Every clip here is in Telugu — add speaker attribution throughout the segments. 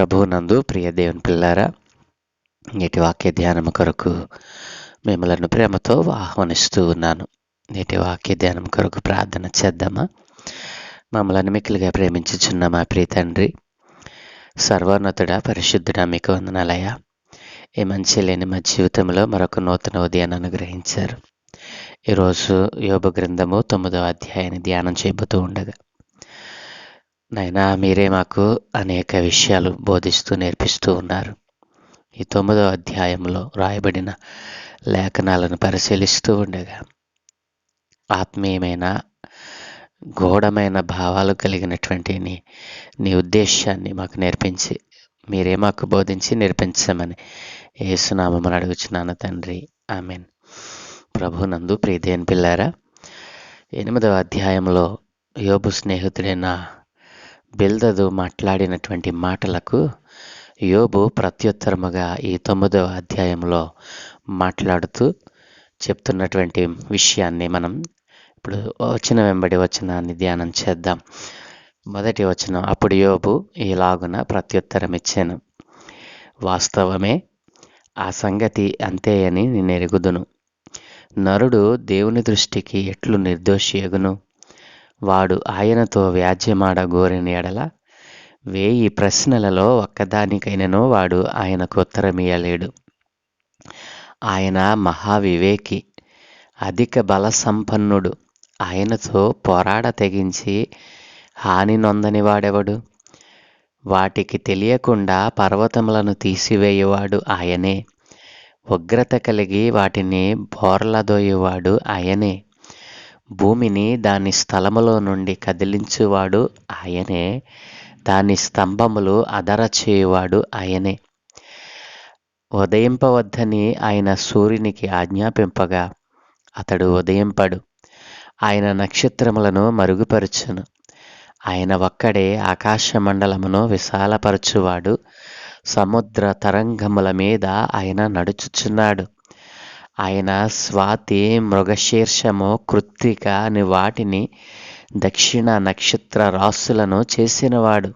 Speaker 1: ప్రభునందు ప్రియ దేవుని పిల్లారా నేటి వాక్య ధ్యానం కొరకు మిమ్మలను ప్రేమతో ఆహ్వానిస్తూ ఉన్నాను. నేటి వాక్య ధ్యానం కొరకు ప్రార్థన చేద్దామా? మమ్మల్ని మిక్కిలిగా ప్రేమించుచున్న మా ప్రియ తండ్రి సర్వోన్నతుడ పరిశుద్ధుడ మీకు వందనాలయ ఏ మంచి లేని మా జీవితంలో మరొక నూతన ఉదయాన్ని అనుగ్రహించారు. ఈరోజు యోగ గ్రంథము తొమ్మిదవ అధ్యాయాన్ని ధ్యానం చేయబోతూ ఉండగా నైనా మీరే మాకు అనేక విషయాలు బోధిస్తూ నేర్పిస్తూ ఉన్నారు. ఈ తొమ్మిదవ అధ్యాయంలో రాయబడిన లేఖనాలను పరిశీలిస్తూ ఉండగా ఆత్మీయమైన గూఢమైన భావాలు కలిగినటువంటి నీ నీ ఉద్దేశాన్ని మాకు నేర్పించి మీరే మాకు బోధించి నేర్పించమని ఏసునామని అడుగుచున్నాను తండ్రి. ఆమెన్. ప్రభునందు ప్రీదేని పిల్లారా ఎనిమిదవ అధ్యాయంలో యోబు స్నేహితుడైన బిల్దదు మాట్లాడినటువంటి మాటలకు యోబు ప్రత్యుత్తరముగా ఈ తొమ్మిదవ అధ్యాయంలో మాట్లాడుతూ చెప్తున్నటువంటి విషయాన్ని మనం ఇప్పుడు వచ్చిన వెంబడి వచనాన్ని ధ్యానం చేద్దాం. మొదటి వచనం అప్పుడు యోబు ఇలాగున ప్రత్యుత్తరం ఇచ్చాను వాస్తవమే ఆ సంగతి అంతే అని నేను ఎరుగుదును నరుడు దేవుని దృష్టికి ఎట్లు నిర్దోషియగును వాడు ఆయనతో వ్యాజ్యమాడ గోరిన ఎడల వేయి ప్రశ్నలలో ఒక్కదానికైనను వాడు ఆయనకు ఉత్తరమియలేడు ఆయన మహావివేకి అధిక బల సంపన్నుడు ఆయనతో పోరాడ తెగించి హాని నొందని వాడెవడు? వాటికి తెలియకుండా పర్వతములను తీసివేయువాడు ఆయనే. ఉగ్రత కలిగి వాటిని బోర్లదోయేవాడు ఆయనే. భూమిని దాని స్థలములో నుండి కదిలించువాడు ఆయనే దాని స్తంభములు అదర చేయువాడు ఆయనే. ఉదయింపవద్దని ఆయన సూర్యునికి ఆజ్ఞాపింపగా అతడు ఉదయింపడు. ఆయన నక్షత్రములను మరుగుపరుచును. ఆయన ఒక్కడే ఆకాశ మండలమును విశాలపరచువాడు. సముద్ర తరంగముల మీద ఆయన నడుచుచున్నాడు. ఆయన స్వాతి మృగశీర్షము కృత్తిక అని వాటిని దక్షిణ నక్షత్ర రాసులను చేసినవాడు.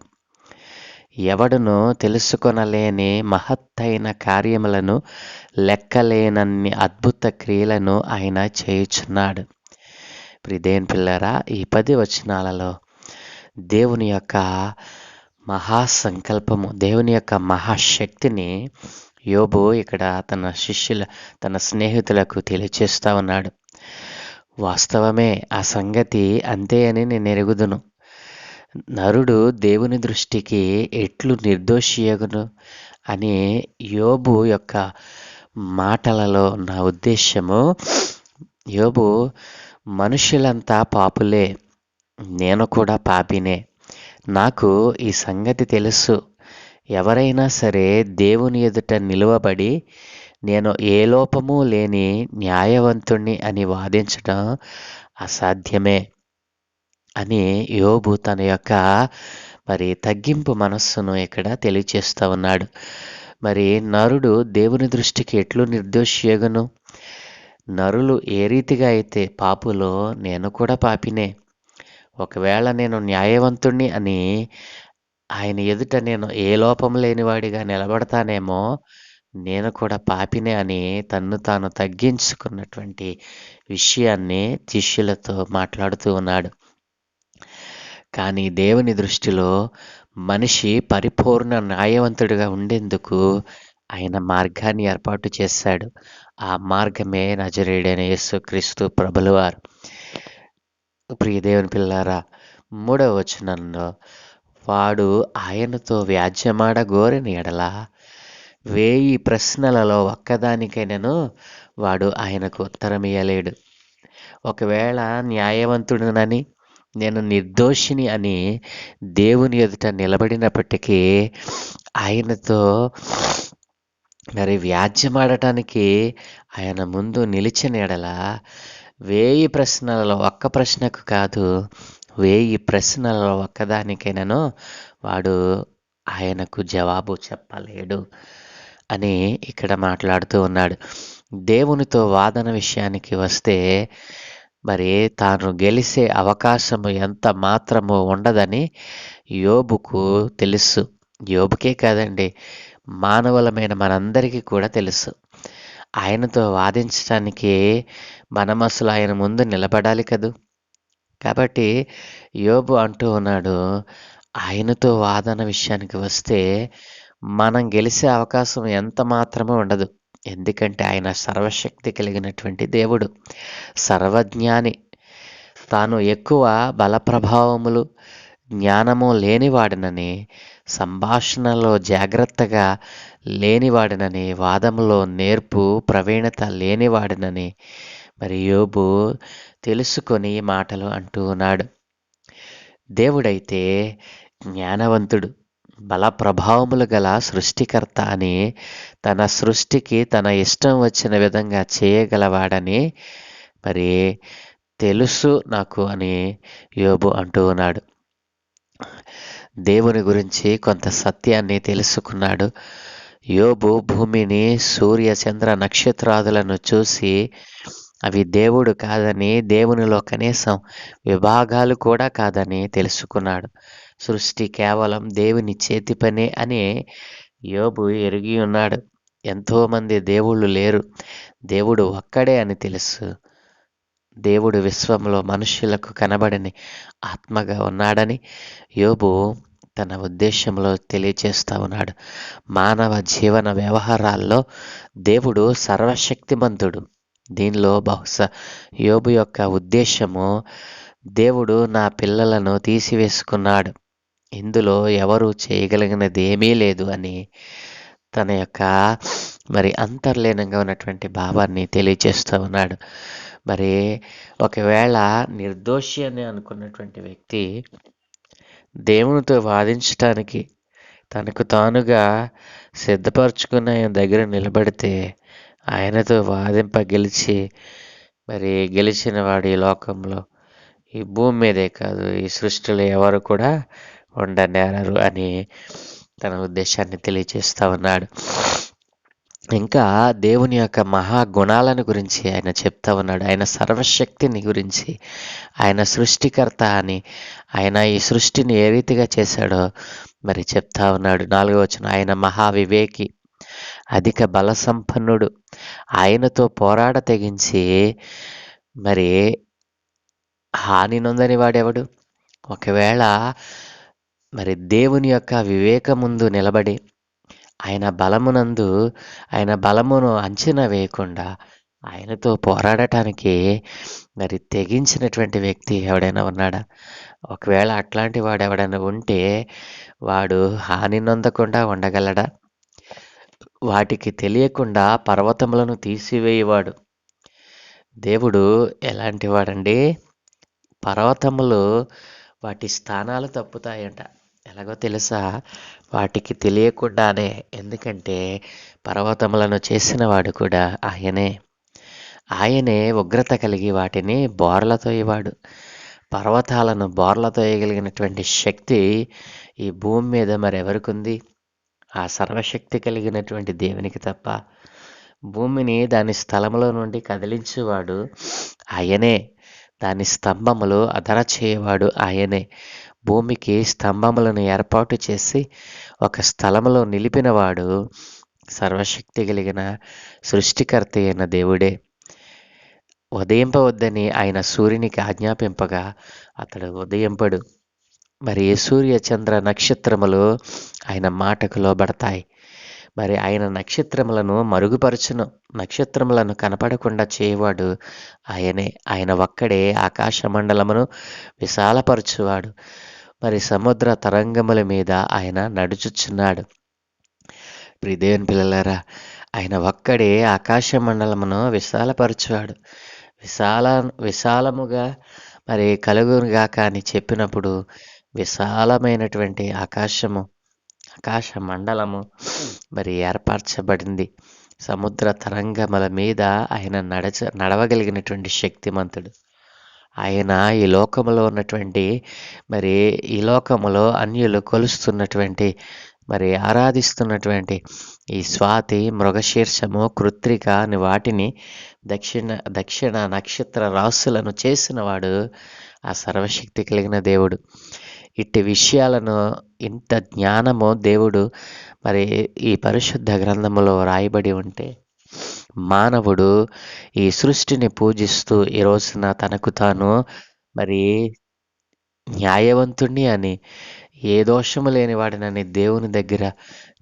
Speaker 1: ఎవడును తెలుసుకొనలేని మహత్తైన కార్యములను లెక్కలేనన్ని అద్భుత క్రియలను ఆయన చేయుచున్నాడు. ప్రిదేన్ పిల్లరా ఈ పది వచనాలలో దేవుని యొక్క మహాసంకల్పము దేవుని యొక్క మహాశక్తిని యోబు ఇక్కడ తన శిష్యుల తన స్నేహితులకు తెలియచేస్తా ఉన్నాడు. వాస్తవమే ఆ సంగతి అంతే అని నేను ఎరుగుదును. నరుడు దేవుని దృష్టికి ఎట్లు నిర్దోషియగును అని యోబు యొక్క మాటలలో నా ఉద్దేశము యోబు మనుషులంతా పాపులే నేను కూడా పాపినే. నాకు ఈ సంగతి తెలుసు. ఎవరైనా సరే దేవుని ఎదుట నిలువబడి నేను ఏ లోపము లేని న్యాయవంతుణ్ణి అని వాదించడం అసాధ్యమే అని యోబు తన యొక్క మరి తగ్గింపు మనస్సును ఇక్కడ తెలియచేస్తూ ఉన్నాడు. మరి నరుడు దేవుని దృష్టికి ఎట్లు నిర్దోషియగను? నరులు ఏ రీతిగా అయితే పాపులో నేను కూడా పాపినే. ఒకవేళ నేను న్యాయవంతుణ్ణి అని ఆయన ఎదుట నేను ఏ లోపం లేనివాడిగా నిలబడతానేమో నేను కూడా పాపినే అని తన్ను తాను తగ్గించుకున్నటువంటి విషయాన్ని శిష్యులతో మాట్లాడుతూ ఉన్నాడు. కానీ దేవుని దృష్టిలో మనిషి పరిపూర్ణ న్యాయవంతుడిగా ఉండేందుకు ఆయన మార్గాన్ని ఏర్పాటు చేశాడు. ఆ మార్గమే నజరేడైన యేసుక్రీస్తు ప్రభులవారు. ప్రియ దేవుని పిల్లారా మూడవ వచనంలో వాడు ఆయనతో వ్యాజ్యమాడ గోరిన ఎడల వేయి ప్రశ్నలలో ఒక్కదానికైనాను వాడు ఆయనకు ఉత్తరమియలేడు ఒకవేళ న్యాయవంతుడునని నేను నిర్దోషిని అని దేవుని ఎదుట నిలబడినప్పటికీ ఆయనతో మరి వ్యాజ్యమాడటానికి ఆయన ముందు నిలిచిన ఎడల వేయి ప్రశ్నలలో ఒక్క ప్రశ్నకు కాదు వేయి ప్రశ్నలలో ఒక్కదానికైనాను వాడు ఆయనకు జవాబు చెప్పలేడు అని ఇక్కడ మాట్లాడుతూ ఉన్నాడు. దేవునితో వాదన విషయానికి వస్తే మరి తాను గెలిసే అవకాశము ఎంత మాత్రము ఉండదని యోబుకు తెలుసు. యోబుకే కాదండి మానవులమైన మనందరికీ కూడా తెలుసు. ఆయనతో వాదించడానికి మనం అసలు ఆయన ముందు నిలబడాలి కదూ? కాబట్టి యోబు అంటూ ఉన్నాడు ఆయనతో వాదన విషయానికి వస్తే మనం గెలిచే అవకాశం ఎంత మాత్రమే ఉండదు. ఎందుకంటే ఆయన సర్వశక్తి కలిగినటువంటి దేవుడు సర్వజ్ఞాని. తాను ఎక్కువ బల ప్రభావములు జ్ఞానము లేనివాడినని సంభాషణలో జాగ్రత్తగా లేనివాడినని వాదములో నేర్పు ప్రవీణత లేనివాడినని. మరి యోబు తెలుసుకొని ఈ మాటలు అంటూ ఉన్నాడు. దేవుడైతే జ్ఞానవంతుడు బల ప్రభావములు గల సృష్టికర్త అని తన సృష్టికి తన ఇష్టం వచ్చిన విధంగా చేయగలవాడని మరి తెలుసు నాకు అని యోబు అంటూ ఉన్నాడు. దేవుని గురించి కొంత సత్యాన్ని తెలుసుకున్నాడు. యోబు భూమిని సూర్య చంద్ర నక్షత్రాదులను చూసి అవి దేవుడు కాదని దేవునిలో కనీసం విభాగాలు కూడా కాదని తెలుసుకున్నాడు. సృష్టి కేవలం దేవుని చేతి పనే అని యోబు ఎరిగి ఉన్నాడు. ఎంతోమంది దేవుళ్ళు లేరు. దేవుడు ఒక్కడే అని తెలుసు. దేవుడు విశ్వంలో మనుషులకు కనబడని ఆత్మగా ఉన్నాడని యోబు తన ఉద్దేశంలో తెలియచేస్తా ఉన్నాడు. మానవ జీవన వ్యవహారాల్లో దేవుడు సర్వశక్తిమంతుడు. దీనిలో బహుశా యోబు యొక్క ఉద్దేశము దేవుడు నా పిల్లలను తీసివేసుకున్నాడు. ఇందులో ఎవరు చేయగలిగినది ఏమీ లేదు అని తన యొక్క మరి అంతర్లీనంగా ఉన్నటువంటి భావాన్ని తెలియజేస్తూ ఉన్నాడు. మరి ఒకవేళ నిర్దోషి అని అనుకున్నటువంటి వ్యక్తి దేవునితో వాదించటానికి తనకు తానుగా సిద్ధపరచుకున్న దగ్గర నిలబడితే ఆయనతో వాదింప గెలిచి మరి గెలిచిన వాడు ఈ లోకంలో ఈ భూమి మీదే కాదు ఈ సృష్టిలో ఎవరు కూడా ఉండనేరారు అని తన ఉద్దేశాన్ని తెలియజేస్తూ ఉన్నాడు. ఇంకా దేవుని యొక్క మహా గుణాలను గురించి ఆయన చెప్తా ఉన్నాడు. ఆయన సర్వశక్తిని గురించి ఆయన సృష్టికర్త అని ఆయన ఈ సృష్టిని ఏ రీతిగా చేశాడో మరి చెప్తా ఉన్నాడు. నాలుగో ఆయన మహావివేకి అధిక బల సంపన్నుడు ఆయనతో పోరాడ తెగించి మరి హాని నొందని వాడెవడు? ఒకవేళ మరి దేవుని యొక్క వివేక ముందు నిలబడి ఆయన బలమునందు ఆయన బలమును అంచనా వేయకుండా ఆయనతో పోరాడటానికి మరి తెగించినటువంటి వ్యక్తి ఎవడైనా ఉన్నాడా? ఒకవేళ అట్లాంటి వాడు ఎవడైనా ఉంటే వాడు హాని నొందకుండా ఉండగలడా? వాటికి తెలియకుండా పర్వతములను తీసివేయవాడు. దేవుడు ఎలాంటివాడండి? పర్వతములు వాటి స్థానాలు తప్పుతాయంట. ఎలాగో తెలుసా? వాటికి తెలియకుండానే. ఎందుకంటే పర్వతములను చేసిన వాడు కూడా ఆయనే. ఆయనే ఉగ్రత కలిగి వాటిని బోర్లతో ఇవాడు పర్వతాలను బోర్లతో వేయగలిగినటువంటి శక్తి ఈ భూమి మీద మరెవరికి ఉంది? ఆ సర్వశక్తి కలిగినటువంటి దేవునికి తప్ప భూమిని దాని స్థలములో నుండి కదిలించేవాడు ఆయనే. దాని స్తంభములు అదర చేయవాడు ఆయనే. భూమికి స్తంభములను ఏర్పాటు చేసి ఒక స్థలములో నిలిపినవాడు సర్వశక్తి కలిగిన సృష్టికర్త అయిన దేవుడే. ఉదయింపవద్దని ఆయన సూర్యునికి ఆజ్ఞాపింపగా అతడు ఉదయింపడు. మరి సూర్య చంద్ర నక్షత్రములు ఆయన మాటకు లోబడతాయి. మరి ఆయన నక్షత్రములను మరుగుపరచును. నక్షత్రములను కనపడకుండా చేయవాడు ఆయనే. ఆయన ఒక్కడే ఆకాశ మండలమును విశాలపరచువాడు. మరి సముద్ర తరంగముల మీద ఆయన నడుచుచున్నాడు. ప్రిదేవన్ పిల్లలారా ఆయన ఒక్కడే ఆకాశ మండలమును విశాలపరచువాడు. విశాల విశాలముగా మరి కలుగునుగాక అని చెప్పినప్పుడు విశాలమైనటువంటి ఆకాశము ఆకాశ మండలము మరి ఏర్పరచబడింది. సముద్ర తరంగముల మీద ఆయన నడచ నడవగలిగినటువంటి శక్తిమంతుడు. ఆయన ఈ లోకములో ఉన్నటువంటి మరి ఈ లోకములో అన్యులు కొలుస్తున్నటువంటి మరి ఆరాధిస్తున్నటువంటి ఈ స్వాతి మృగశీర్షము కృత్రిక అని వాటిని దక్షిణ దక్షిణ నక్షత్ర రాసులను చేసినవాడు ఆ సర్వశక్తి కలిగిన దేవుడు. ఇట్టి విషయాలను ఇంత జ్ఞానము దేవుడు మరి ఈ పరిశుద్ధ గ్రంథములో రాయబడి ఉంటే మానవుడు ఈ సృష్టిని పూజిస్తూ ఈ రోజున తనకు తాను మరి న్యాయవంతుణ్ణి అని ఏ దోషము లేని వాడినని దేవుని దగ్గర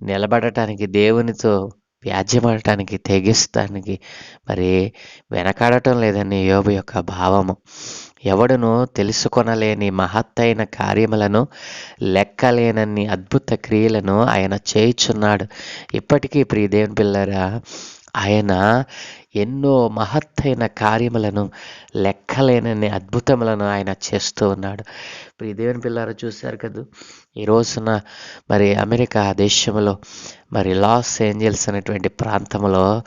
Speaker 1: నిలబడటానికి దేవునితో వ్యాజ్యమడటానికి తెగిస్తానికి మరి వెనకాడటం లేదని యోబు యొక్క భావము. ఎవడును తెలుసుకొనలేని మహత్తైన కార్యములను లెక్కలేనన్ని అద్భుత క్రియలను ఆయన చేయుచున్నాడు. ఇప్పటికీ ప్రియ దేవుని పిల్లరా ఆయన ఎన్నో మహత్తైన కార్యములను లెక్కలేనన్ని అద్భుతములను ఆయన చేస్తూ ఉన్నాడు. ప్రియ దేవుని పిల్లలు చూశారు కదా? ఈ రోజున మరి అమెరికా దేశంలో మరి లాస్ ఏంజల్స్ అనేటువంటి ప్రాంతంలో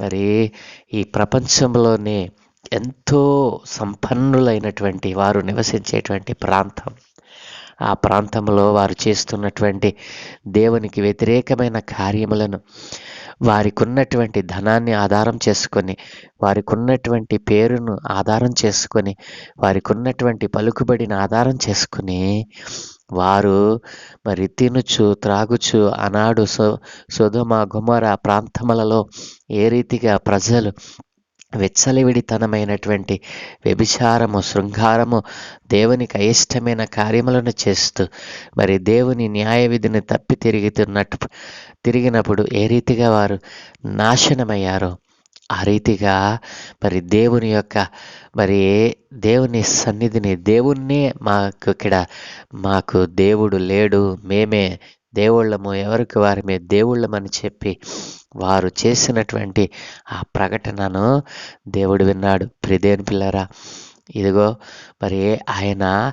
Speaker 1: మరి ఈ ప్రపంచంలోనే ఎంతో సంపన్నులైనటువంటి వారు నివసించేటువంటి ప్రాంతం. ఆ ప్రాంతంలో వారు చేస్తున్నటువంటి దేవునికి వ్యతిరేకమైన కార్యములను వారికి ఉన్నటువంటి ధనాన్ని ఆధారం చేసుకొని వారికి ఉన్నటువంటి పేరును ఆధారం చేసుకొని వారికి ఉన్నటువంటి పలుకుబడిని ఆధారం చేసుకుని వారు మరి తినుచు త్రాగుచు ఆనాడు సో సుధమ గుమర ప్రాంతములలో ఏ రీతిగా ప్రజలు విచ్చలవిడితనమైనటువంటి వ్యభిచారము శృంగారము దేవునికి అయిష్టమైన కార్యములను చేస్తూ మరి దేవుని న్యాయ విధిని తప్పి తిరుగుతున్నట్టు తిరిగినప్పుడు ఏ రీతిగా వారు నాశనమయ్యారో ఆ రీతిగా మరి దేవుని యొక్క మరి దేవుని సన్నిధిని దేవుణ్ణే మాకు ఇక్కడ మాకు దేవుడు లేడు మేమే దేవుళ్ళము ఎవరికి వారిమే దేవుళ్ళమని చెప్పి వారు చేసినటువంటి ఆ ప్రకటనను దేవుడు విన్నాడు. ప్రిదేని పిల్లరా ఇదిగో మరి ఆయన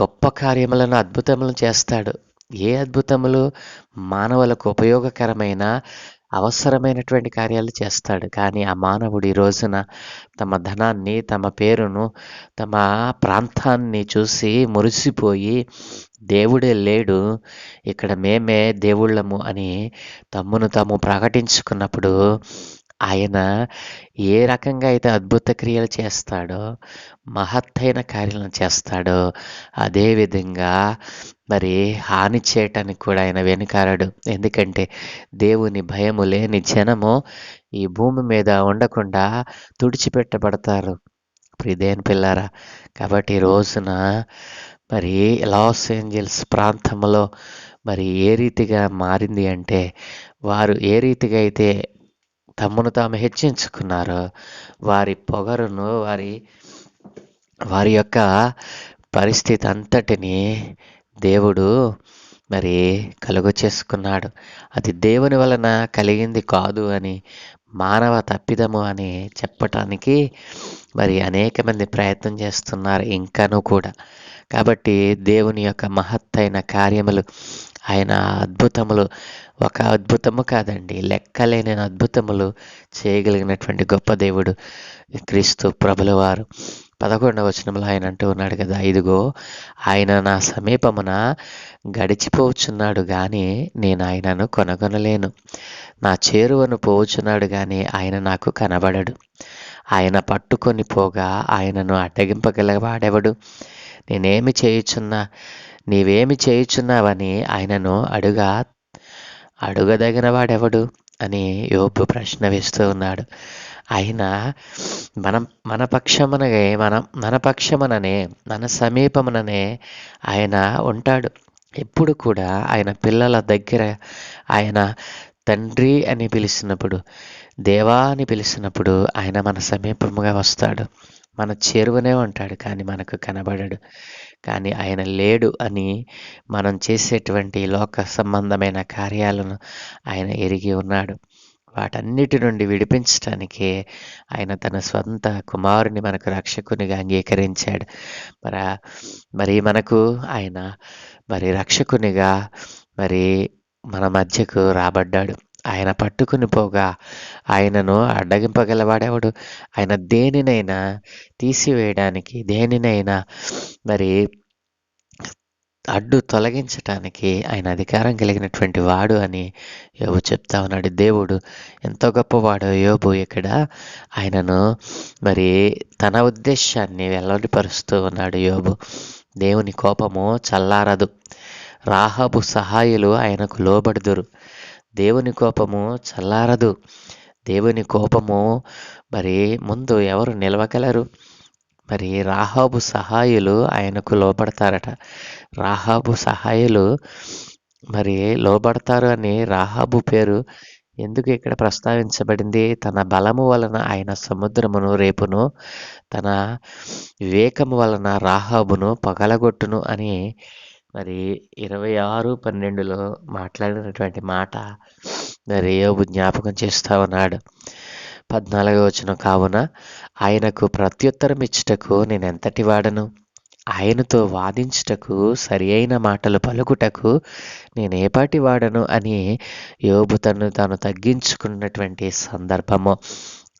Speaker 1: గొప్ప కార్యములను అద్భుతములను చేస్తాడు. ఏ అద్భుతములు? మానవులకు ఉపయోగకరమైన అవసరమైనటువంటి కార్యాలు చేస్తాడు. కానీ ఆ మానవుడు ఈ రోజున తమ ధనాన్ని తమ పేరును తమ ప్రాంతాన్ని చూసి మురిసిపోయి దేవుడే లేడు. ఇక్కడ మేమే దేవుళ్ళము అని తమ్మును తాము ప్రకటించుకున్నప్పుడు ఆయన ఏ రకంగా అయితే అద్భుత క్రియలు చేస్తాడో మహత్తైన కార్యాలను చేస్తాడో అదేవిధంగా మరి హాని చేయటానికి కూడా ఆయన వెనుకారాడు. ఎందుకంటే దేవుని భయము లేని జనము ఈ భూమి మీద ఉండకుండా తుడిచిపెట్టబడతారు. ప్రిదేన్ పిల్లారా కాబట్టి రోజున మరి లాస్ ఏంజల్స్ ప్రాంతంలో మరి ఏ రీతిగా మారింది అంటే వారు ఏ రీతిగా అయితే తమను తాము హెచ్చించుకున్నారు. వారి పొగరును వారి వారి యొక్క పరిస్థితి అంతటిని దేవుడు మరి కలుగు చేసుకున్నాడు. అది దేవుని వలన కలిగింది కాదు అని మానవ తప్పిదము అని చెప్పటానికి మరి అనేక మంది ప్రయత్నం చేస్తున్నారు ఇంకాను కూడా. కాబట్టి దేవుని యొక్క మహత్తైన కార్యములు ఆయన అద్భుతములు. ఒక అద్భుతము కాదండి. లెక్కలేని అద్భుతములు చేయగలిగినటువంటి గొప్ప దేవుడు క్రీస్తు ప్రభుల వారు పదకొండవ వచనంలో ఆయన అంటూ ఉన్నాడు కదా ఇదిగో ఆయన నా సమీపమున గడిచిపోచున్నాడు కానీ నేను ఆయనను కొనగొనలేను. నా చేరువను పోచున్నాడు కానీ ఆయన నాకు కనబడడు. ఆయన పట్టుకొని పోగా ఆయనను అడ్డగింపగలవాడెవడు? నేనేమి చేయుచున్నా? నీవేమి చేయుచున్నావని ఆయనను అడుగా అడుగదగిన వాడెవడు అని యోపు ప్రశ్న వేస్తూ ఉన్నాడు. ఆయన మనం మన పక్షమునగే మనం మన పక్షముననే మన సమీపముననే ఆయన ఉంటాడు. ఎప్పుడు కూడా ఆయన పిల్లల దగ్గర ఆయన తండ్రి అని పిలిచినప్పుడు దేవా అని పిలిచినప్పుడు ఆయన మన సమీపముగా వస్తాడు. మన చేరువనే ఉంటాడు కానీ మనకు కనబడడు. కానీ ఆయన లేడు అని మనం చేసేటువంటి లోక సంబంధమైన కార్యాలను ఆయన ఎరిగి ఉన్నాడు. వాటన్నిటి నుండి విడిపించటానికే ఆయన తన స్వంత కుమారుని మనకు రక్షకునిగా అంగీకరించాడు. మరి మరి మనకు ఆయన మరి రక్షకునిగా మరి మన మధ్యకు రాబడ్డాడు. ఆయన పట్టుకుని పోగా ఆయనను అడ్డగింపగలవాడేవాడు? ఆయన దేనినైనా తీసివేయడానికి దేనినైనా మరి అడ్డు తొలగించటానికి ఆయన అధికారం కలిగినటువంటి వాడు అని యోబు చెప్తా ఉన్నాడు. దేవుడు ఎంతో గొప్పవాడు యోబు. ఇక్కడ ఆయనను మరి తన ఉద్దేశాన్ని వెల్లడిపరుస్తూ ఉన్నాడు యోబు. దేవుని కోపము చల్లారదు. రాహబు సహాయులు ఆయనకు లోబడుదురు. దేవుని కోపము చల్లారదు. దేవుని కోపము మరి ముందు ఎవరు నిలవగలరు? మరి రాహాబు సహాయులు ఆయనకు లోపడతారట రాహాబు సహాయులు మరి లోబడతారు అని రాహాబు పేరు ఎందుకు ఇక్కడ ప్రస్తావించబడింది? తన బలము వలన ఆయన సముద్రమును రేపును తన వివేకము వలన రాహాబును పగలగొట్టును అని మరి ఇరవై ఆరు పన్నెండులో మాట్లాడినటువంటి మాట మరి యోబు జ్ఞాపకం చేస్తా ఉన్నాడు. పద్నాలుగో వచ్చిన కావున ఆయనకు ప్రత్యుత్తరం ఇచ్చుటకు నేను ఎంతటి వాడను? ఆయనతో వాదించుటకు సరి అయిన మాటలు పలుకుటకు నేనేపాటి వాడను? అని యోబు తను తాను తగ్గించుకున్నటువంటి సందర్భము.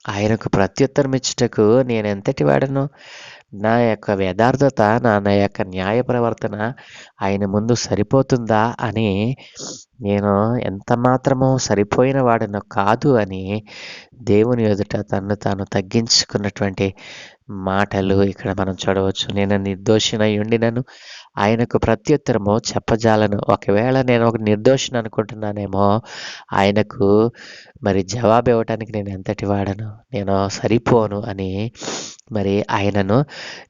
Speaker 1: ఆయనకు ప్రత్యుత్తరం ఇచ్చుటకు నేను ఎంతటి వాడను? నా యొక్క యథార్థత నా నా యొక్క న్యాయ ప్రవర్తన ఆయన ముందు సరిపోతుందా అని నేను ఎంత మాత్రమో సరిపోయిన వాడను కాదు అని దేవుని ఎదుట తను తాను తగ్గించుకున్నటువంటి మాటలు ఇక్కడ మనం చూడవచ్చు. నేను నిర్దోషినై ఉండినను. ఆయనకు ప్రత్యుత్తరము చెప్పజాలను. ఒకవేళ నేను ఒక నిర్దోషిని అనుకుంటున్నానేమో ఆయనకు మరి జవాబు ఇవ్వటానికి నేను ఎంతటి వాడను? నేను సరిపోను అని మరి ఆయనను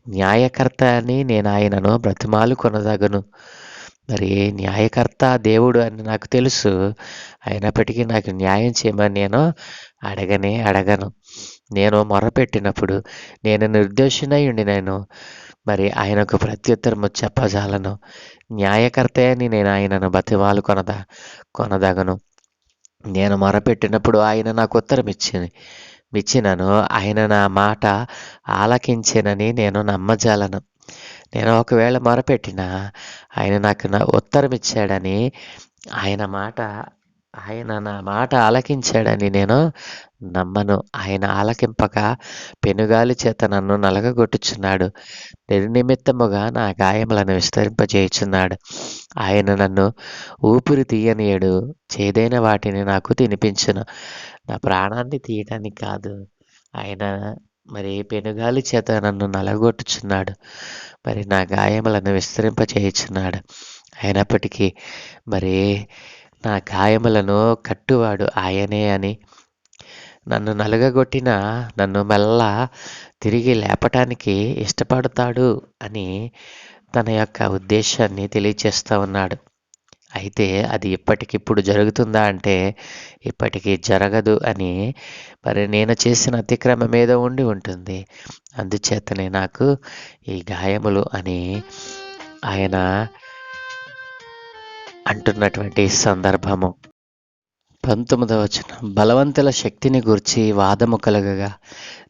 Speaker 1: న్యాయకర్త అని నేను ఆయనను బ్రతిమాలు కొనదగను. మరి న్యాయకర్త దేవుడు అని నాకు తెలుసు. అయినప్పటికీ నాకు న్యాయం చేయమని నేను అడగనే అడగను. నేను మొరపెట్టినప్పుడు నేను నిర్దోషినై ఉండి నేను మరి ఆయనకు ప్రత్యుత్తరము చెప్పజాలను. న్యాయకర్త అని నేను ఆయనను బతిమాలు కొనదా కొనదగను. నేను మొరపెట్టినప్పుడు ఆయన నాకు ఉత్తరం ఇచ్చింది ఇచ్చినను. ఆయన నా మాట ఆలకించెనని నేను నమ్మజాలను. నేను ఒకవేళ మొరపెట్టినా ఆయన నాకు నా ఉత్తరం ఇచ్చాడని ఆయన మాట ఆయన నా మాట ఆలకించాడని నేను నమ్మను. ఆయన ఆలకింపక పెనుగాలి చేత నన్ను నలగగొట్టుచున్నాడు. నిర్నిమిత్తముగా నా గాయములను విస్తరింపజేయుచున్నాడు. ఆయన నన్ను ఊపిరి తీయనీయడు. చేదైన వాటిని నాకు తినిపించును. నా ప్రాణాన్ని తీయటానికి కాదు. ఆయన మరి పెనుగాలి చేత నన్ను నలగొట్టుచున్నాడు. మరి నా గాయములను విస్తరింపజేయుచున్నాడు. అయినప్పటికీ మరి నా గాయములను కట్టువాడు ఆయనే అని. నన్ను నలుగగొట్టిన నన్ను మళ్ళా తిరిగి లేపటానికి ఇష్టపడతాడు అని తన యొక్క ఉద్దేశాన్ని తెలియచేస్తూ ఉన్నాడు. అయితే అది ఇప్పటికిప్పుడు జరుగుతుందా అంటే ఇప్పటికీ జరగదు అని మరి నేను చేసిన అతిక్రమ మీద ఉండి ఉంటుంది. అందుచేతనే నాకు ఈ గాయములు అని ఆయన అంటున్నటువంటి సందర్భము. పంతొమ్మిదవ వచనం. బలవంతుల శక్తిని గురించి వాదము కలగగా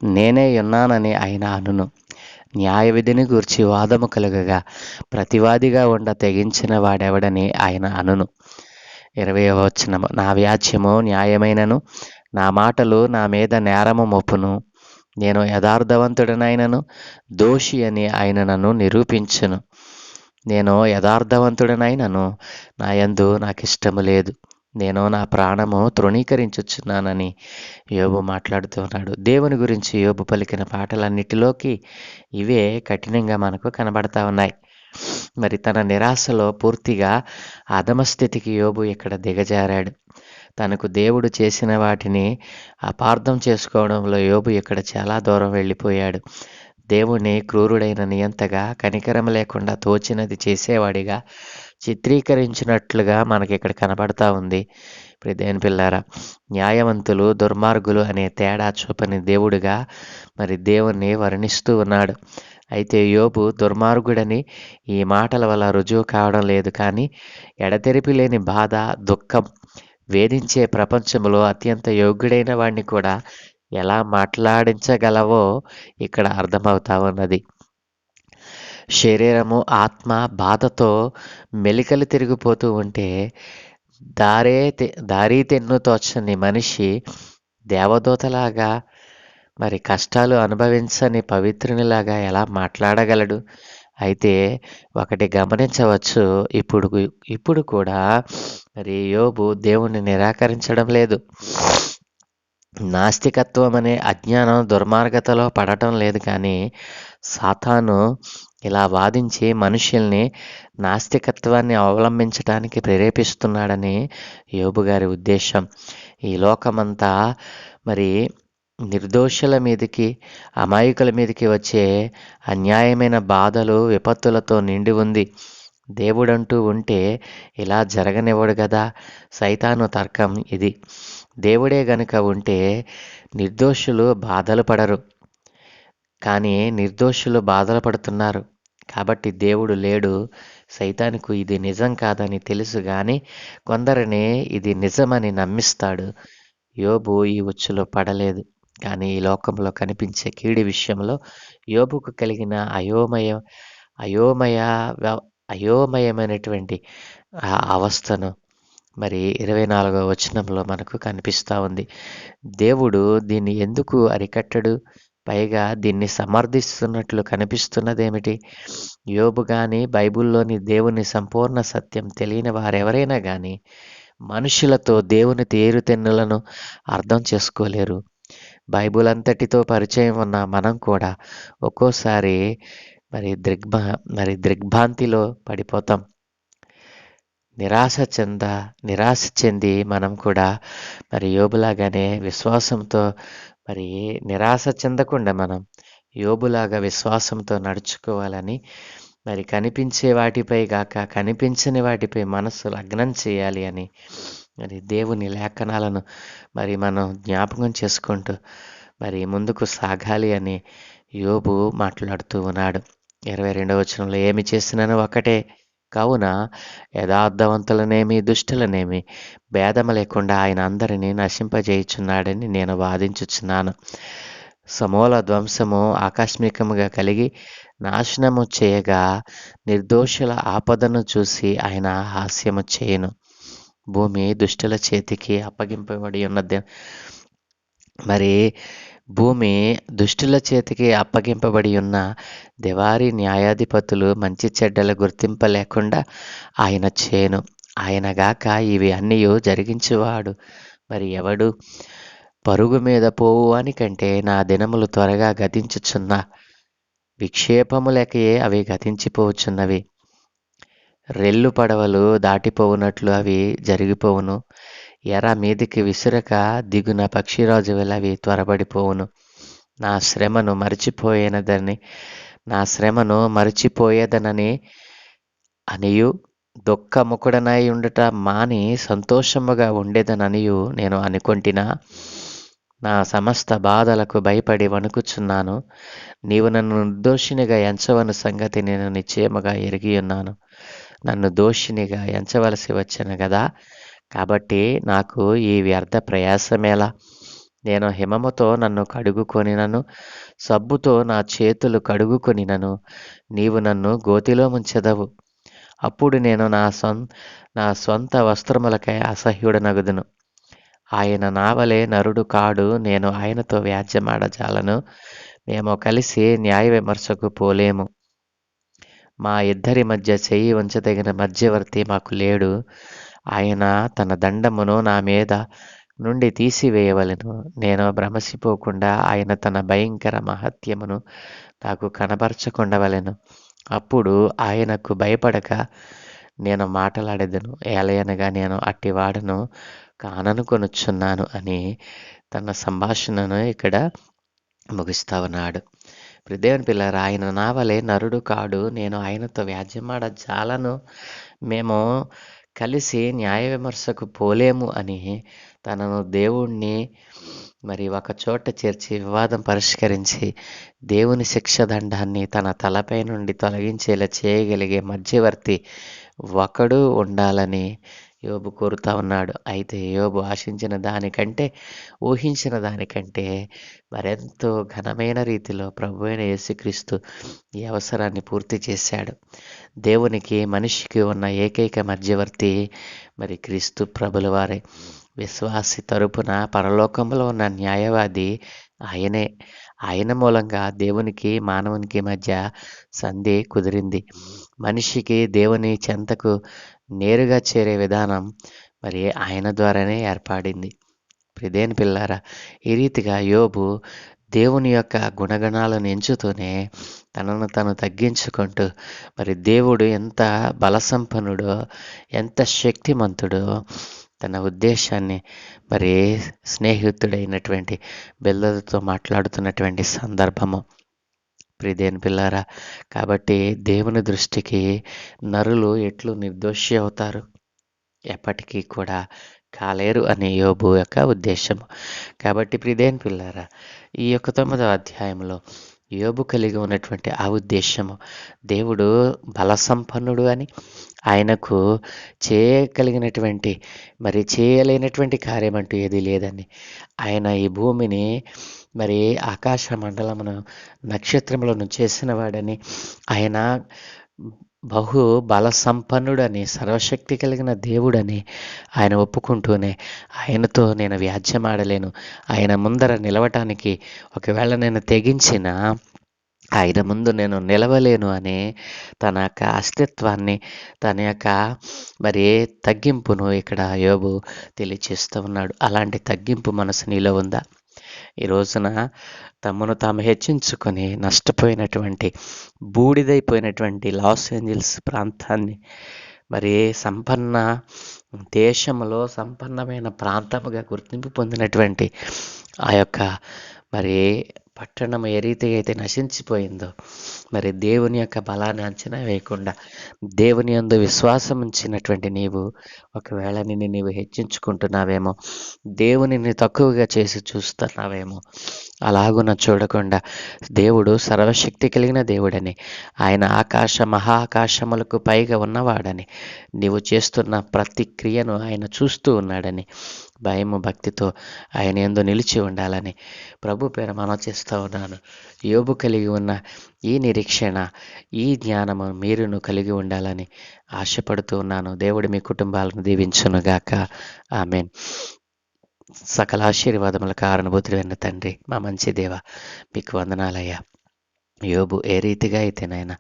Speaker 1: నేనే ఉన్నానని ఆయన అనును. న్యాయ విధిని గూర్చి వాదము కలగగా ప్రతివాదిగా ఉండ తెగించిన వాడెవడని ఆయన అనును. ఇరవై వచనము నా వ్యాజ్యము న్యాయమైనను నా మాటలు నా మీద నేరము మోపును. నేను యథార్థవంతుడనైనను దోషి అని ఆయన నన్ను నిరూపించును. నేను యథార్థవంతుడనైనను. నా యందు నాకు ఇష్టము లేదు. నేను నా ప్రాణము తృణీకరించుచున్నానని యోబు మాట్లాడుతున్నాడు దేవుని గురించి యోబు పలికిన పాటలన్నిటిలోకి ఇవే కఠినంగా మనకు కనబడతా ఉన్నాయి. మరి తన నిరాశలో పూర్తిగా అధమస్థితికి యోబు ఇక్కడ దిగజారాడు. తనకు దేవుడు చేసిన వాటిని అపార్థం చేసుకోవడంలో యోబు ఇక్కడ చాలా దూరం వెళ్ళిపోయాడు. దేవుని క్రూరుడైన నియంతగా కనికరం లేకుండా తోచినది చేసేవాడిగా చిత్రీకరించినట్లుగా మనకి ఇక్కడ కనబడతా ఉంది. దేని పిల్లారా న్యాయవంతులు దుర్మార్గులు అనే తేడా చూపని దేవుడిగా మరి దేవుణ్ణి వర్ణిస్తూ ఉన్నాడు. అయితే యోబు దుర్మార్గుడని ఈ మాటల వల్ల రుజువు కావడం లేదు కానీ ఎడతెరిపి లేని బాధ దుఃఖం వేధించే ప్రపంచంలో అత్యంత యోగ్యుడైన వాడిని కూడా ఎలా మాట్లాడించగలవో ఇక్కడ అర్థమవుతా ఉన్నది. శరీరము ఆత్మ బాధతో మెలికలు తిరిగిపోతూ ఉంటే దారే తె- దారి తెన్ను తోచని మనిషి దేవదూతలాగా మరి కష్టాలు అనుభవించని పవిత్రునిలాగా ఎలా మాట్లాడగలడు? అయితే ఒకటి గమనించవచ్చు. ఇప్పుడు ఇప్పుడు కూడా మరి యోబు దేవుణ్ణి నిరాకరించడం లేదు. నాస్తికత్వం అనే అజ్ఞానం దుర్మార్గతలో పడటం లేదు కానీ సాతాను ఇలా వాదించి మనుషుల్ని నాస్తికత్వాన్ని అవలంబించడానికి ప్రేరేపిస్తున్నాడని యోబు గారి ఉద్దేశం. ఈ లోకమంతా మరి నిర్దోషుల మీదకి అమాయకుల మీదకి వచ్చే అన్యాయమైన బాధలు విపత్తులతో నిండి ఉంది. దేవుడంటూ ఉంటే ఇలా జరగనివ్వడు కదా సైతాను తర్కం ఇది. దేవుడే గనుక ఉంటే నిర్దోషులు బాధలు పడరు. కానీ నిర్దోషులు బాధలు పడుతున్నారు. కాబట్టి దేవుడు లేడు. సైతానికి ఇది నిజం కాదని తెలుసు. కానీ కొందరిని ఇది నిజమని నమ్మిస్తాడు. యోబు ఈ ఉచ్చులో పడలేదు. కానీ ఈ లోకంలో కనిపించే కీడి విషయంలో యోబుకు కలిగిన అయోమయ అయోమయ అయోమయమైనటువంటి ఆ అవస్థను మరి ఇరవై నాలుగవ వచనంలో మనకు కనిపిస్తూ ఉంది. దేవుడు దీన్ని ఎందుకు అరికట్టడు? పైగా దీన్ని సమర్థిస్తున్నట్లు కనిపిస్తున్నదేమిటి? యోబు కానీ బైబిల్లోని దేవుని సంపూర్ణ సత్యం తెలియని వారెవరైనా కానీ మనుషులతో దేవుని తేరుతెన్నులను అర్థం చేసుకోలేరు. బైబిల్ అంతటితో పరిచయం ఉన్న మనం కూడా ఒక్కోసారి మరి దృగ్భా మరి దృగ్భాంతిలో పడిపోతాం. నిరాశ చెంద నిరాశ చెంది మనం కూడా మరి యోబులాగానే విశ్వాసంతో మరి నిరాశ చెందకుండా మనం యోబులాగా విశ్వాసంతో నడుచుకోవాలని మరి కనిపించే వాటిపై గాక కనిపించని వాటిపై మనస్సు లగ్నం చేయాలి అని మరి దేవుని లేఖనాలను మరి మనం జ్ఞాపకం చేసుకుంటూ మరి ముందుకు సాగాలి అని యోబు మాట్లాడుతూ ఉన్నాడు. ఇరవై రెండవ వచనంలో ఏమి చేసినాను ఒకటే? కావున యథార్థవంతులనేమి దుష్టులనేమి భేదము లేకుండా ఆయన అందరినీ నశింపజేయుచున్నాడని నేను వాదించుచున్నాను. సమూల ధ్వంసము ఆకస్మికముగా కలిగి నాశనము చేయగా నిర్దోషుల ఆపదను చూసి ఆయన హాస్యము చేయను. భూమి దుష్టుల చేతికి అప్పగింపబడి ఉన్నది. మరి భూమి దుష్టుల చేతికి అప్పగింపబడి ఉన్న దివారీ న్యాయాధిపతులు మంచి చెడ్డల గుర్తింపలేకుండా ఆయన చేను. ఆయనగాక ఇవి అన్నీ జరిగించేవాడు. మరి ఎవడు? పరుగు మీద పోవు అని కంటే నా దినములు త్వరగా గతించుచున్న. విక్షేపములకే అవి గతించిపోవచ్చున్నవి రెల్లు పడవలు దాటిపోవునట్లు అవి జరిగిపోవును. ఎర మీదికి విసురక దిగున పక్షిరాజు వెళ్ళవి త్వరపడిపోవును. నా శ్రమను మరిచిపోయేనదని నా శ్రమను మరిచిపోయేదనని అనియు దుఃఖముకుడనై ఉండుట మాని సంతోషముగా ఉండేదననియు నేను అనుకొంటినా నా సమస్త బాధలకు భయపడి వణుకుచున్నాను. నీవు నన్ను నిర్దోషినిగా ఎంచవని సంగతి నేను నిశ్చయముగా ఎరిగి ఉన్నాను. నన్ను దోషినిగా ఎంచవలసి వచ్చాను కదా కాబట్టి నాకు ఈ వ్యర్థ ప్రయాసమేలా. నేను హిమముతో నన్ను కడుగుకొనినను సబ్బుతో నా చేతులు కడుగుకొనినను నీవు నన్ను గోతిలో ముంచెదవు. అప్పుడు నేను నా సొం నా సొంత వస్త్రములకై అసహ్యుడనగుదును. ఆయన నావలే నరుడు కాడు నేను ఆయనతో వ్యాజ్యమాడజాలను. మేము కలిసి న్యాయ విమర్శకు పోలేము. మా ఇద్దరి మధ్య చెయ్యి ఉంచదగిన మధ్యవర్తి మాకు లేడు. ఆయన తన దండమును నా మీద నుండి తీసివేయవలెను. నేను భ్రమసిపోకుండా ఆయన తన భయంకర మహత్యమును నాకు కనబరచకుండవలెను. అప్పుడు ఆయనకు భయపడక నేను మాట్లాడేదను. ఏలయనగా నేను అట్టివాడను కాననుకొనుచున్నాను అని తన సంభాషణను ఇక్కడ ముగిస్తా ఉన్నాడు ఇప్పుడు దేవుని ఆయన నావలే నరుడు కాడు. నేను ఆయనతో వ్యాజ్యమాడ జాలను మేము కలిసి న్యాయ విమర్శకు పోలేము అని తనను దేవుణ్ణి మరి ఒక చోట చేర్చి వివాదం పరిష్కరించి దేవుని శిక్ష దండాన్ని తన తలపై నుండి తొలగించేలా చేయగలిగే మధ్యవర్తి ఒకడు ఉండాలని యోబు కోరుతా ఉన్నాడు. అయితే యోబు ఆశించిన దానికంటే ఊహించిన దానికంటే మరెంతో ఘనమైన రీతిలో ప్రభు అయిన యేసుక్రీస్తు ఈ అవసరాన్ని పూర్తి చేశాడు. దేవునికి మనిషికి ఉన్న ఏకైక మధ్యవర్తి మరి క్రీస్తు ప్రభుల వారే. విశ్వాసి తరపున పరలోకంలో ఉన్న న్యాయవాది ఆయనే. ఆయన మూలంగా దేవునికి మానవునికి మధ్య సంధి కుదిరింది. మనిషికి దేవుని చెంతకు నేరుగా చేరే విధానం మరి ఆయన ద్వారానే ఏర్పడింది. ప్రిదేని పిల్లారా ఈ రీతిగా యోబు దేవుని యొక్క గుణగణాలను ఎంచుతూనే తనను తను తగ్గించుకుంటూ మరి దేవుడు ఎంత బలసంపన్నుడో ఎంత శక్తిమంతుడో తన ఉద్దేశాన్ని మరి స్నేహితుడైనటువంటి బిల్లలతో మాట్లాడుతున్నటువంటి సందర్భము. ప్రిదేని పిల్లారా కాబట్టి దేవుని దృష్టికి నరులు ఎట్లు నిర్దోషి అవుతారు? ఎప్పటికీ కూడా కాలేరు అనే యోబు యొక్క ఉద్దేశం కాబట్టి ప్రిదేని పిల్లారా ఈ యొక్క తొమ్మిదవ అధ్యాయంలో యోబు కలిగి ఉన్నటువంటి ఆ ఉద్దేశము దేవుడు బలసంపన్నుడు అని ఆయనకు చేయగలిగినటువంటి మరి చేయలేనటువంటి కార్యం అంటూ ఏది లేదని ఆయన ఈ భూమిని మరి ఆకాశ మండలమును నక్షత్రములను చేసిన వాడని ఆయన బహు బల సంపన్నుడని సర్వశక్తి కలిగిన దేవుడని ఆయన ఒప్పుకుంటూనే ఆయనతో నేను వ్యాజ్యమాడలేను. ఆయన ముందర నిలవటానికి ఒకవేళ నేను తెగించిన ఆయన ముందు నేను నిలవలేను అని తన యొక్క అస్తిత్వాన్ని తన యొక్క మరి తగ్గింపును ఇక్కడ యోబు తెలియచేస్తూ ఉన్నాడు. అలాంటి తగ్గింపు మనసు నీలో ఉందా? ఈ రోజున తమను తాము హెచ్చించుకొని నష్టపోయినటువంటి బూడిదైపోయినటువంటి లాస్ ఏంజల్స్ ప్రాంతాన్ని మరి సంపన్న దేశంలో సంపన్నమైన ప్రాంతముగా గుర్తింపు పొందినటువంటి ఆ యొక్క మరి పట్టణం ఏ రీతిగా అయితే నశించిపోయిందో మరి దేవుని యొక్క బలాన్ని అంచనా వేయకుండా దేవుని యందు విశ్వాసం ఉంచినటువంటి నీవు ఒకవేళ నిన్ను నీవు హెచ్చించుకుంటున్నావేమో దేవునిని తక్కువగా చేసి చూస్తున్నావేమో అలాగున చూడకుండా దేవుడు సర్వశక్తి కలిగిన దేవుడని. ఆయన ఆకాశ మహాకాశములకు పైగా ఉన్నవాడని. నీవు చేస్తున్న ప్రతి క్రియను ఆయన చూస్తూ ఉన్నాడని. భయము భక్తితో ఆయన ఎందు నిలిచి ఉండాలని ప్రభు పేరు మనం చేస్తూ ఉన్నాను. యోబు కలిగి ఉన్న ఈ నిరీక్షణ ఈ జ్ఞానము మీరును కలిగి ఉండాలని ఆశపడుతూ ఉన్నాను. దేవుడు మీ కుటుంబాలను దీవించునుగాక. ఆమెన్. సకల ఆశీర్వాదముల కారణభూతుడైన తండ్రి మా మంచి దేవ మీకు వందనాలయ్యా. యోబు ఏ రీతిగా అయితే నాయన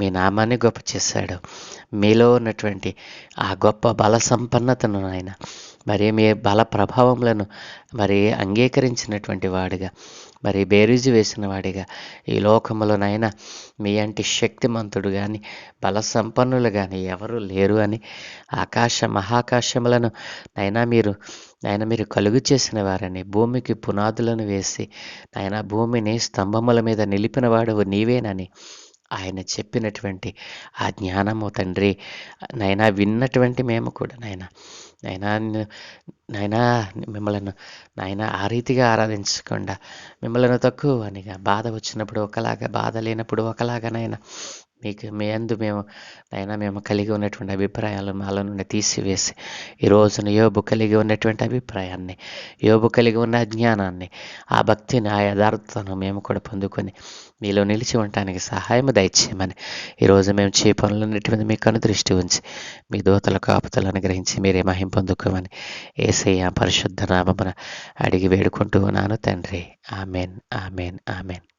Speaker 1: మీ నామాన్ని గొప్ప చేశాడు మీలో ఉన్నటువంటి ఆ గొప్ప బల సంపన్నతను నాయన మరి మీ బల ప్రభావములను మరి అంగీకరించినటువంటి వాడిగా మరి బేరీజు వేసిన వాడిగా. ఈ లోకములోనైనా మీ అంటి శక్తిమంతుడు కానీ బల సంపన్నులు కానీ ఎవరు లేరు అని ఆకాశ మహాకాశములను నైనా మీరు నాయన మీరు కలుగు చేసిన వారని భూమికి పునాదులను వేసి నాయన భూమిని స్తంభముల మీద నిలిపినవాడు నీవేనని ఆయన చెప్పినటువంటి ఆ జ్ఞానము తండ్రి నైనా విన్నటువంటి మేము కూడా నాయన. నైనా నైనా మిమ్మల్ని నాయన ఆ రీతిగా ఆరాధించకుండా మిమ్మల్ని తక్కువ అనిగా బాధ వచ్చినప్పుడు ఒకలాగా బాధ లేనప్పుడు ఒకలాగా నాయన. మీకు మీ అందు మేము పైన మేము కలిగి ఉన్నటువంటి అభిప్రాయాలు మాలో నుండి తీసివేసి ఈ రోజున యోబు కలిగి ఉన్నటువంటి అభిప్రాయాన్ని యోబు కలిగి ఉన్న జ్ఞానాన్ని ఆ భక్తిని ఆ యథార్థతను మేము కూడా పొందుకొని మీలో నిలిచి ఉండటానికి సహాయం దయచేయమని ఈరోజు మేము చే పనులు ఉన్నటువంటి మీ కను దృష్టి ఉంచి మీ దూతల కాపుతలు అనుగ్రహించి మీరే మహిం పొందుకోమని ఏసయ్య పరిశుద్ధ నామమున అడిగి వేడుకుంటూ ఉన్నాను తండ్రి. Amen amen amen.